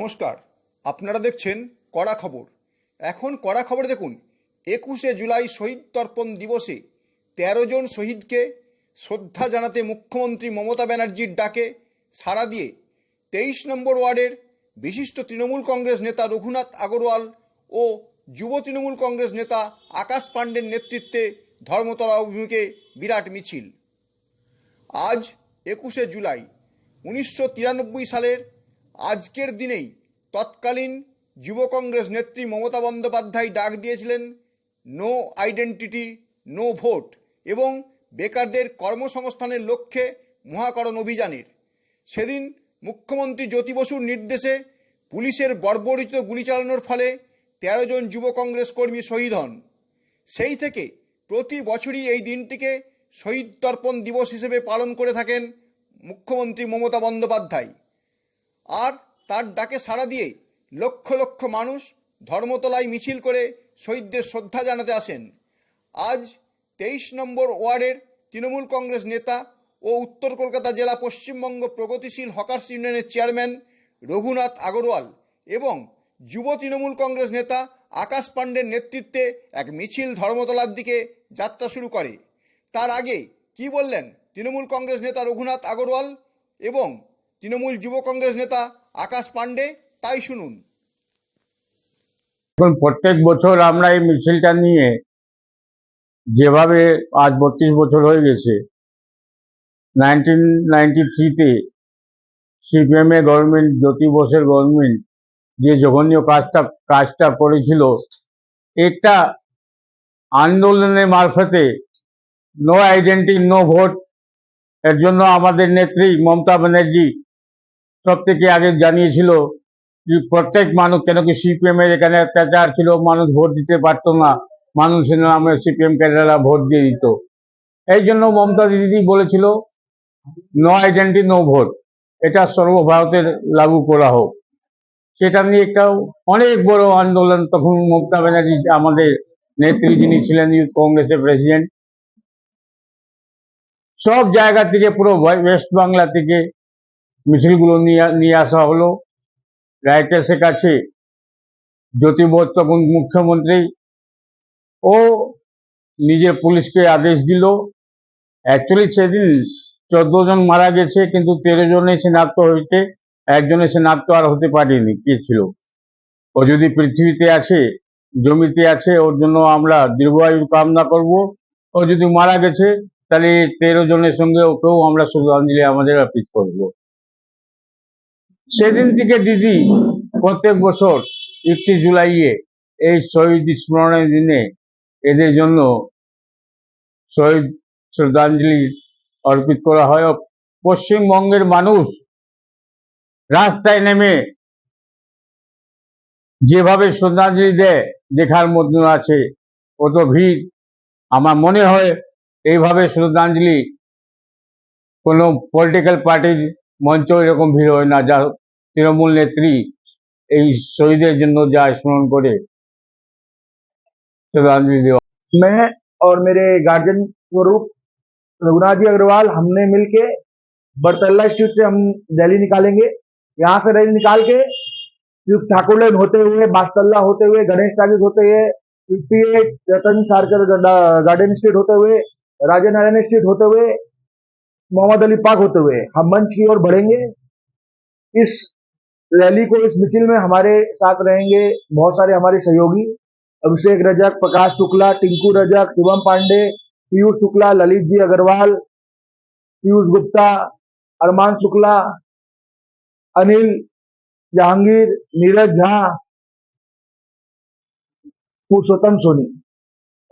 নমস্কার, আপনারা দেখছেন কড়া খবর। এখন কড়া খবর দেখুন, একুশে জুলাই শহীদ তর্পণ দিবসে তেরো জন শহীদকে শ্রদ্ধা জানাতে মুখ্যমন্ত্রী মমতা ব্যানার্জির ডাকে সাড়া দিয়ে তেইশ নম্বর ওয়ার্ডের বিশিষ্ট তৃণমূল কংগ্রেস নেতা রঘুনাথ আগরওয়াল ও যুব তৃণমূল কংগ্রেস নেতা আকাশ পাণ্ডের নেতৃত্বে ধর্মতলা অভিমুখে বিরাট মিছিল। আজ একুশে জুলাই, উনিশশো তিরানব্বই সালের আজকের দিনেই তৎকালীন যুব কংগ্রেস নেত্রী মমতা বন্দ্যোপাধ্যায় ডাক দিয়েছিলেন, নো আইডেন্টিটি, নো ভোট এবং বেকারদের কর্মসংস্থানের লক্ষ্যে মহাকরণ অভিযানের। সেদিন মুখ্যমন্ত্রী জ্যোতি বসুর নির্দেশে পুলিশের বর্বরিত গুলি চালানোর ফলে তেরো জন যুব কংগ্রেস কর্মী শহীদ হন। সেই থেকে প্রতি বছরই এই দিনটিকে শহীদ তর্পণ দিবস হিসেবে পালন করে থাকেন মুখ্যমন্ত্রী মমতা বন্দ্যোপাধ্যায়। আর তার ডাকে সাড়া দিয়ে লক্ষ লক্ষ মানুষ ধর্মতলায় মিছিল করে শহীদদের শ্রদ্ধা জানাতে আসেন। আজ তেইশ নম্বর ওয়ার্ডের তৃণমূল কংগ্রেস নেতা ও উত্তর কলকাতা জেলা পশ্চিমবঙ্গ প্রগতিশীল হকার্স ইউনিয়নের চেয়ারম্যান রঘুনাথ আগরওয়াল এবং যুব তৃণমূল কংগ্রেস নেতা আকাশ পাণ্ডের নেতৃত্বে এক মিছিল ধর্মতলার দিকে যাত্রা শুরু করে। তার আগে কি বললেন তৃণমূল কংগ্রেস নেতা রঘুনাথ আগরওয়াল এবং তৃণমূল যুব কংগ্রেস নেতা আকাশ পাণ্ডে, তাই শুনুন। এখন প্রত্যেক বছর আমরা এই মিছিলটা নিয়ে যেভাবে আজ বত্রিশ বছর হয়ে গেছে নাইনটিন নাইনটি থ্রিতে সিপিএম এ গভর্নমেন্ট জ্যোতি বোসের গভর্নমেন্ট যে জঘন্য কাজটা কাজটা করেছিল এটা আন্দোলনের মারফতে নো আইডেন্টি নো ভোট এর জন্য আমাদের নেত্রী মমতা ব্যানার্জি থেকে আগে জানিয়েছিল যে প্রত্যেক মানুষ কেন কি সিপিএম এর এখানে অত্যাচার ছিল, মানুষ ভোট দিতে পারতো না, মানুষের নামে সিপিএম ক্যাডাররা ভোট দিয়ে দিত। এই জন্য মমতা দিদি বলেছিল নো আইডেন্টি নো ভোট এটা সর্বভারতের লাগু করা হোক। সেটা নিয়ে একটা অনেক বড় আন্দোলন তখন মমতা ব্যানার্জি, আমাদের নেত্রী যিনি ছিলেন, ইউথ কংগ্রেসের প্রেসিডেন্ট, সব জায়গা থেকে, পুরো ওয়েস্ট বাংলা থেকে মিছিলগুলো নিয়ে নিয়ে আসা হলো। রাইটার্সের কাছে জ্যোতিবোধ তখন মুখ্যমন্ত্রী ও নিজে পুলিশকে আদেশ দিল। অ্যাকচুয়ালি সেদিন চোদ্দ জন মারা গেছে, কিন্তু তেরো জনে শনাক্ত হয়েছে। একজনের শনাক্ত আর হতে পারেনি, কে ছিল? ও যদি পৃথিবীতে আছে, জমিতে আছে, ওর জন্য আমরা দীর্ঘায়ুর কামনা করব। ও যদি মারা গেছে, তাহলে তেরো জনের সঙ্গে ওকেও আমরা শ্রদ্ধাঞ্জলি আমাদের অর্পিত করব। সেদিন থেকে দিদি প্রত্যেক বছর একটি জুলাইয়ে এই শহীদ স্মরণের দিনে এদের জন্য শহীদ শ্রদ্ধাঞ্জলি অর্পিত করা হয়। পশ্চিমবঙ্গের মানুষ রাস্তায় নেমে যেভাবে শ্রদ্ধাঞ্জলি দেয়, দেখার মতন আছে কত ভিড়। আমার মনে হয় এইভাবে শ্রদ্ধাঞ্জলি কোনো পলিটিক্যাল পার্টির মঞ্চ এরকম ভিড় হয় না। যা তৃণমূল নেত্রী এই শহীদের জন্য যা স্মরণ করে শ্রদ্ধাঞ্জলি দেওয়া मैं और मेरे गार्जियन स्वरूप रघुनाथ जी अग्रवाल हमने मिलके बरतल्ला स्ट्रीट से हम रैली निकालेंगे यहाँ से रैली निकाल के फिर ठाकुर लेन होते हुए बासतल्ला होते हुए गणेश टागिस होते हुए fifty eight Ratan Sarkar garden street होते हुए राजा नारायण स्ट्रीट होते हुए मोहम्मद अली पार्क होते हुए हम मंच की ओर बढ़ेंगे इस रैली को इस मिचिल में हमारे साथ रहेंगे बहुत सारे हमारे सहयोगी, अभिषेक रजक, प्रकाश शुक्ला, टिंकू रजक, शिवम पांडे, पीयूष शुक्ला, ललित जी अग्रवाल, पीयूष गुप्ता, अरमान शुक्ला, अनिल जहांगीर, नीरज झा, पुरुषोत्तम सोनी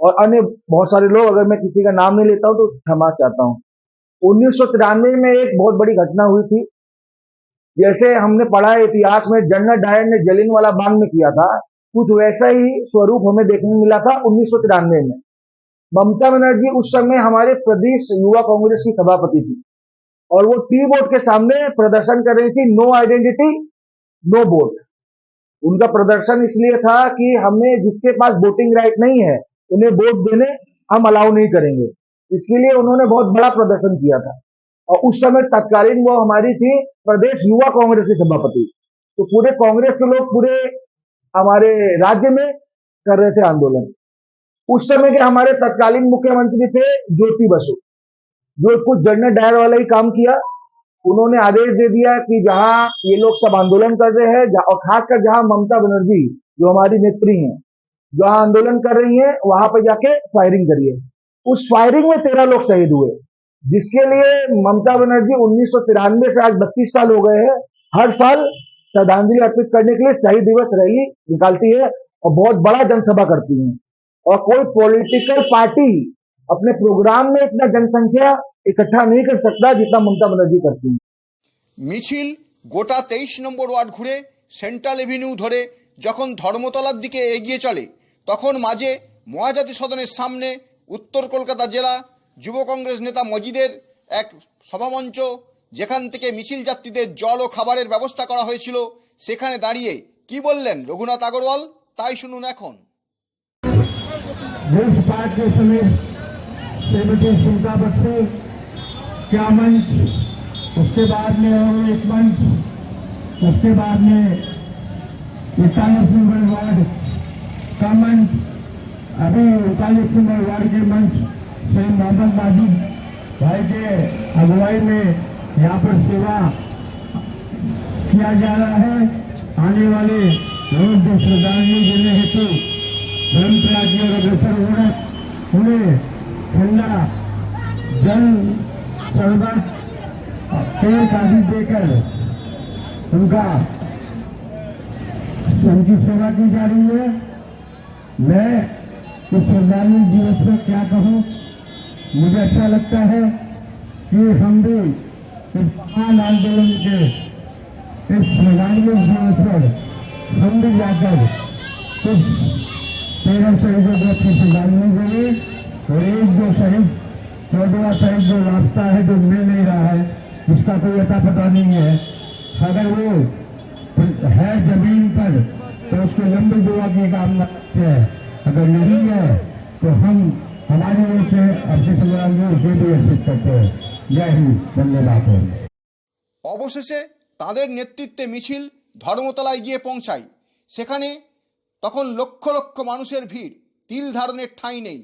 और अन्य बहुत सारे लोग, अगर मैं किसी का नाम नहीं लेता हूँ तो क्षमा चाहता हूँ। उन्नीस सौ तिरानवे में एक बहुत बड़ी घटना हुई थी। जैसे हमने पढ़ा है इतिहास में जनरल डायर ने जलिन वाला बाग में किया था, कुछ वैसा ही स्वरूप हमें देखने मिला था उन्नीस में। ममता बनर्जी उस समय हमारे प्रदेश युवा कांग्रेस की सभापति थी और वो टी बोर्ड के सामने प्रदर्शन कर रही थी, नो आइडेंटिटी, नो वोट। उनका प्रदर्शन इसलिए था कि हमें जिसके पास वोटिंग राइट नहीं है, उन्हें वोट देने हम अलाउ नहीं करेंगे। इसके लिए उन्होंने बहुत बड़ा प्रदर्शन किया था। और उस समय तत्कालीन वो हमारी थी प्रदेश युवा कांग्रेस की सभापति। तो पूरे कांग्रेस के लोग पूरे हमारे राज्य में कर रहे थे आंदोलन। उस समय के हमारे तत्कालीन मुख्यमंत्री थे ज्योति बसु। जो कुछ जनरल डायर वाला ही काम किया, उन्होंने आदेश दे दिया कि जहाँ ये लोग सब आंदोलन कर रहे हैं और खासकर जहाँ ममता बनर्जी, जो हमारी नेत्री हैं, जहाँ आंदोलन कर रही हैं, वहाँ पर जाके फायरिंग करिए। उस फायरिंग में तेरह लोग शहीद हुए। जिसके लिए ममता बनर्जी उन्नीस से आज बत्तीस साल हो गए हैं हर साल श्रद्धांजलि अर्पित करने के लिए शहीद दिवस रैली निकालती है और बहुत बड़ा जनसभा करती है और कोई पॉलिटिकल पार्टी अपने प्रोग्राम में इतना जनसंख्या इकट्ठा नहीं कर सकता जितना ममता बनर्जी करती है মিছিল গোটা তেইশ নম্বর ওয়ার্ড ঘুরে সেন্ট্রাল এভিনিউ ধরে যখন ধর্মতলার দিকে এগিয়ে চলে তখন মাঝে মহাজাতি সদনের সামনে উত্তর কলকাতা জেলা যুব কংগ্রেস নেতা মজিদের এক সভামঞ্চ যেখান থেকে মিছিল যাত্রীদের জল ও খাবারের ব্যবস্থা করা হয়েছিল সেখানে দাঁড়িয়ে কি বললেন রঘুনাথ আগরওয়াল তাই শুনুন এখন देश पार्ट के समेत श्रीमती सुमता बख्शी क्या मंच उसके बाद में और एक मंच उसके बाद में इकतालीस नंबर वार्ड का मंच अभी उनतालीस नंबर वार्ड के मंच श्री मोहम्मद माजिद भाई के अगुवाई में यहाँ पर सेवा किया जा रहा है। आने वाले रोज जो श्रद्धांजलि देने हेतु परंपरा की ओर अग्रसर हो रहे उन्हें ठंडा जल शरबत केक आदि देकर उनका उनकी सेवा की जा रही है। मैं इस श्रद्धांजलि दिवस पर क्या कहूँ? मुझे अच्छा लगता है कि हम भी इस महान आंदोलन के इस दिवस पर हम भी जाकर कुछ तेरह शहीदों को अपनी श्रद्धांजलि देंगे और एक जो शहीद चौदवा शहीद जो रास्ता है जो मिल नहीं रहा है उसका कोई अता पता नहीं है। अगर वो है ज़मीन पर तो उसको लंबी दुआ की कामना है। अगर नहीं है तो हम हमारी ओर से अपनी श्रद्धांजलि उसे भी अर्पित करते हैं जय हिंद वंदे मातरम অবশেষে তাদের নেতৃত্বে মিছিল ধর্মতলায় গিয়ে পৌঁছায় সেখানে তখন লক্ষ লক্ষ মানুষের ভিড় তিল ধারণের ঠাঁই নেই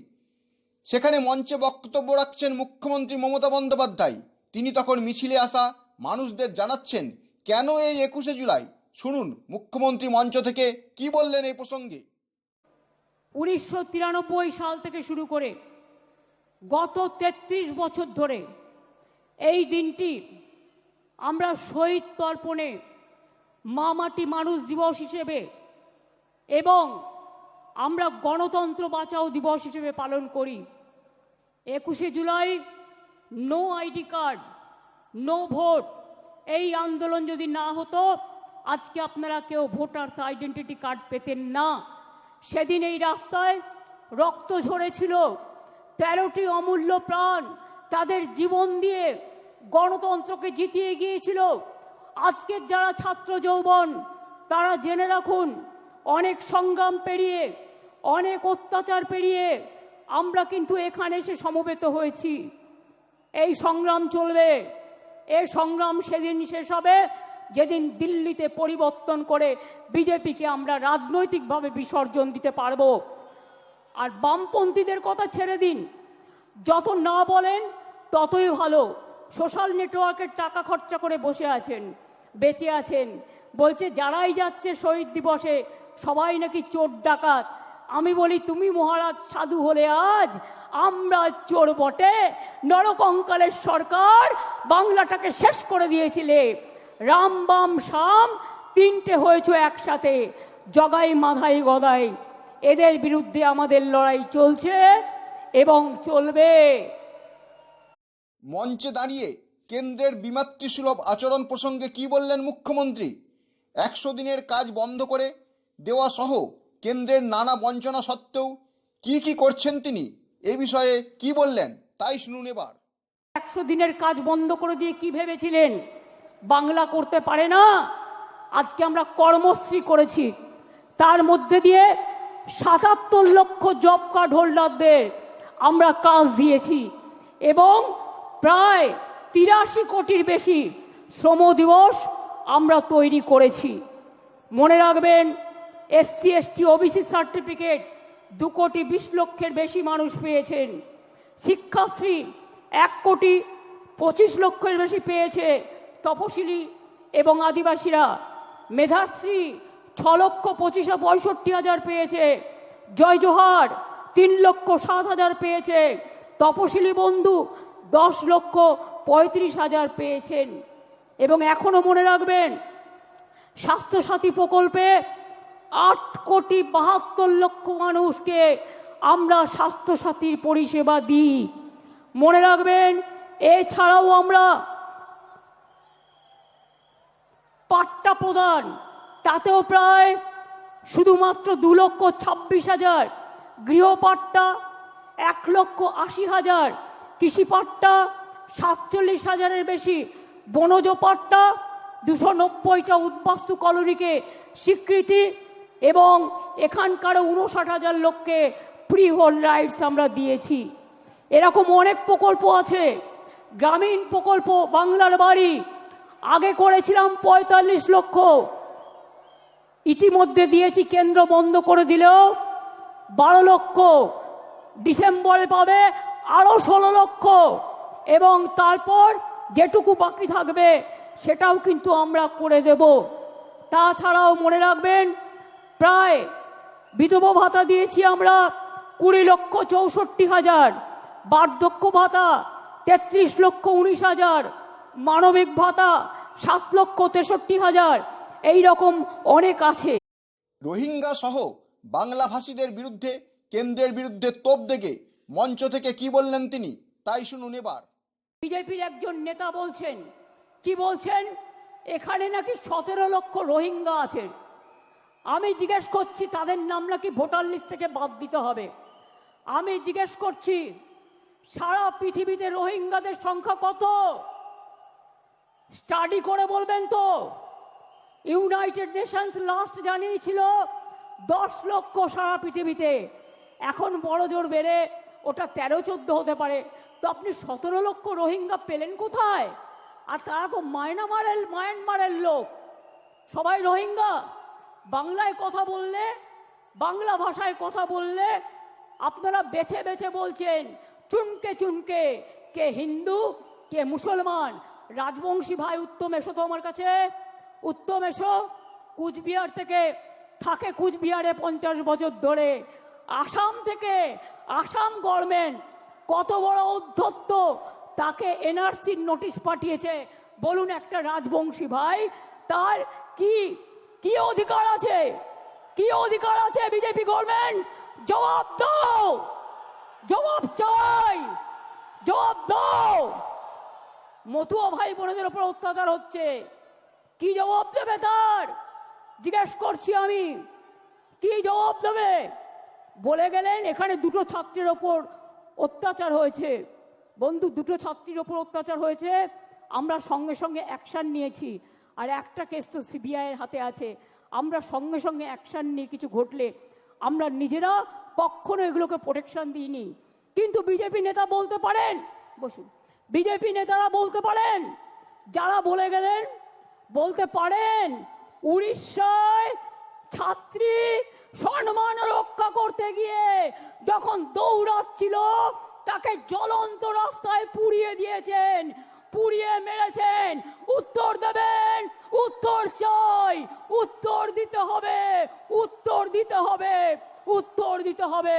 সেখানে মঞ্চে বক্তব্য রাখছেন মুখ্যমন্ত্রী মমতা বন্দ্যোপাধ্যায় তিনি তখন মিছিলে আসা মানুষদের জানাচ্ছেন কেন এই একুশে জুলাই শুনুন মুখ্যমন্ত্রী মঞ্চ থেকে কি বললেন এই প্রসঙ্গে উনিশশো তিরানব্বই সাল থেকে শুরু করে গত ৩৩ বছর ধরে এই দিনটি আমরা শহীদ তর্পণে মা মাটি মানুষ দিবস হিসেবে এবং আমরা গণতন্ত্র বাঁচাও দিবস হিসেবে পালন করি। একুশে July, no ID card, no vote, এই আন্দোলন যদি না হতো, আজকে আপনারা কেউ ভোটার্স আইডেন্টিটি কার্ড পেতেন না। সেদিন এই রাস্তায় রক্ত ঝরেছিল। তেরোটি অমূল্য প্রাণ তাদের জীবন দিয়ে গণতন্ত্রকে জিতিয়ে গিয়েছিল। আজকের যারা ছাত্র যৌবন, তারা জেনে রাখুন, অনেক সংগ্রাম পেরিয়ে, অনেক অত্যাচার পেরিয়ে আমরা কিন্তু এখানে এসে সমবেত হয়েছি। এই সংগ্রাম চলবে, এ সংগ্রাম সেদিন শেষ হবে। যেদিন দিল্লিতে পরিবর্তন করে বিজেপিকে আমরা রাজনৈতিকভাবে বিসর্জন দিতে পারব। আর বামপন্থীদের কথা ছেড়ে দিন। যত না বলেন, ততই ভালো। সোশ্যাল নেটওয়ার্কের টাকা খরচা করে বসে আছেন, বেঁচে আছেন। বলছে, যারাই যাচ্ছে শহীদ দিবসে, সবাই নাকি চোর ডাকাত। আমি বলি, তুমি মহারাজ সাধু হলে আজ আমরা চোর বটে। নরকঙ্কালের সরকার বাংলাটাকে শেষ করে দিয়েছিলে। রাম বাম শাম তিনটে হয়েছে একসাথে। জগাই মাধাই গদাই। এদের বিরুদ্ধে আমাদের লড়াই চলছে এবং চলবে। মঞ্চে দাঁড়িয়ে কেন্দ্রের বিমাতৃসুলভ আচরণ প্রসঙ্গে কি বললেন মুখ্যমন্ত্রী? একশো দিনের কাজ বন্ধ করে দেওয়া সহ কেন্দ্রের নানা বঞ্চনা সত্ত্বেও কি কি করছেন তিনি? এ বিষয়ে কি বললেন? তাই শুনুন এবার। একশো দিনের কাজ বন্ধ করে দিয়ে কি ভেবেছিলেন? বাংলা করতে পারে না। আজকে আমরা কর্মশ্রী করেছি। তার মধ্যে দিয়ে সাতাত্তর লক্ষ জব কার্ড হোল্ডারদের আমরা কাজ দিয়েছি এবং প্রায় তিরাশি কোটির বেশি শ্রম দিবস আমরা তৈরি করেছি। মনে রাখবেন এসসি এসটি ওবিসি সার্টিফিকেট দু কোটি বিশ লক্ষের বেশি মানুষ পেয়েছেন। শিক্ষাশ্রী এক কোটি পঁচিশ লক্ষের বেশি পেয়েছে। তপশিলি এবং আদিবাসীরা মেধাশ্রী ছ লক্ষ পঁচিশ পঁয়ষট্টি হাজার পেয়েছে। জয় জোহার তিন লক্ষ সাত হাজার পেয়েছে। তপশিলি বন্ধু দশ লক্ষ পঁয়ত্রিশ হাজার পেয়েছেন। এবং এখনও মনে রাখবেন, স্বাস্থ্যসাথী প্রকল্পে আট কোটি বাহাত্তর লক্ষ মানুষকে আমরা স্বাস্থ্যসাথীর পরিষেবা দিই। মনে রাখবেন, এছাড়াও আমরা পাট্টা প্রদান। তাতেও প্রায় শুধুমাত্র দু লক্ষ ছাব্বিশ হাজার। গৃহপাট্টা এক লক্ষ আশি হাজার। কৃষি পাট্টা সাতচল্লিশ হাজারের বেশি। বনজ পাট্টা দুশো নব্বইটা উদ্বাস্তু কলোনিকে স্বীকৃতি এবং এখানকার উনষাট হাজার লোককে প্রি হোল রাইটস আমরা দিয়েছি। এরকম অনেক প্রকল্প আছে। গ্রামীণ প্রকল্প বাংলার বাড়ি আগে করেছিলাম পঁয়তাল্লিশ লক্ষ। ইতিমধ্যে দিয়েছি, কেন্দ্র বন্ধ করে দিলেও বারো লক্ষ। ডিসেম্বরে পাবে আরও ষোলো লক্ষ। এবং তারপর যেটুকু বাকি থাকবে, সেটাও কিন্তু আমরা করে দেব। তাছাড়াও মনে রাখবেন, প্রায় বিধবা ভাতা দিয়েছি আমরা কুড়ি লক্ষ চৌষট্টি হাজার, বার্ধক্য ভাতা তেত্রিশ লক্ষ উনিশ হাজার। মানবিক ভাতা সাত লক্ষ তেষট্টি হাজার। এই রকম অনেক আছে। রোহিঙ্গা সহ বাংলাভাষীদের বিরুদ্ধে কেন্দ্রের বিরুদ্ধে তোপ দেখে মঞ্চ থেকে কি বললেন তিনি তাই শুনুন এবার। বিজেপির একজন নেতা বলছেন কি বলছেন? এখানে নাকি সতেরো লক্ষ রোহিঙ্গা আছেন আমি জিজ্ঞেস করছি তাদের নাম নাকি ভোটার লিস্ট থেকে বাদ দিতে হবে। আমি জিজ্ঞেস করছি সারা পৃথিবীতে রোহিঙ্গাদের সংখ্যা কত? স্টাডি করে বলবেন তো। ইউনাইটেড নেশনস লাস্ট জানিয়েছিল দশ লক্ষ সারা পৃথিবীতে। এখন বড় জোর বেড়ে ওটা তেরো, চোদ্দ হতে পারে। তো আপনি সতেরো লক্ষ রোহিঙ্গা পেলেন কোথায়? আর তারা তো মায়ানমারের মায়ানমারের লোক। সবাই রোহিঙ্গা। বাংলায় কথা বললে, বাংলা ভাষায় কথা বললে আপনারা বেছে বেছে বলছেন, চুনকে চুনকে, কে হিন্দু, কে মুসলমান রাজবংশী ভাই, উত্তম এসো তো আমার কাছে। উত্তম এসো। কুচবিহার থেকে থাকে কুচবিহারে পঞ্চাশ বছর ধরে। আসাম থেকে আসাম গভর্নমেন্ট কত বড় উদ্ধত্ত তাকে এনআরসির নোটিশ পাঠিয়েছে। বলুন একটা রাজবংশী ভাই, তার কি কি অধিকার আছে? কি অধিকার আছে বিজেপি গভর্নমেন্ট জবাব দাও। জবাব চাই। জবাব দাও। মতুয়া ভাই বোনেদের উপর অত্যাচার হচ্ছে। কি জবাব দেবে তার? জিজ্ঞেস করছি আমি। কি জবাব দেবে? বলে গেলেন, এখানে দুটো ছাত্রের ওপর অত্যাচার হয়েছে। বন্ধু, দুটো ছাত্রীর ওপর অত্যাচার হয়েছে। আমরা সঙ্গে সঙ্গে অ্যাকশান নিয়েছি। আর একটা কেস তো সিবিআইয়ের হাতে আছে। আমরা সঙ্গে সঙ্গে অ্যাকশান নিয়ে কিছু ঘটলে আমরা নিজেরা কখনো এগুলোকে প্রোটেকশন দিইনি। কিন্তু বিজেপি নেতা বলতে পারেন? বসুন। বিজেপি নেতারা বলতে পারেন, যারা বলে গেলেন, বলতে পারেন, উড়িষ্যায় ছাত্রী সম্মান রক্ষা করতে গিয়ে যখন দৌড়াচ্ছিল, তাকে জ্বলন্ত রাস্তায় পুড়িয়ে দিয়েছেন, পুড়িয়ে মেরেছেন। উত্তর দেবেন, উত্তর চাই, উত্তর দিতে হবে, উত্তর দিতে হবে, উত্তর দিতে হবে।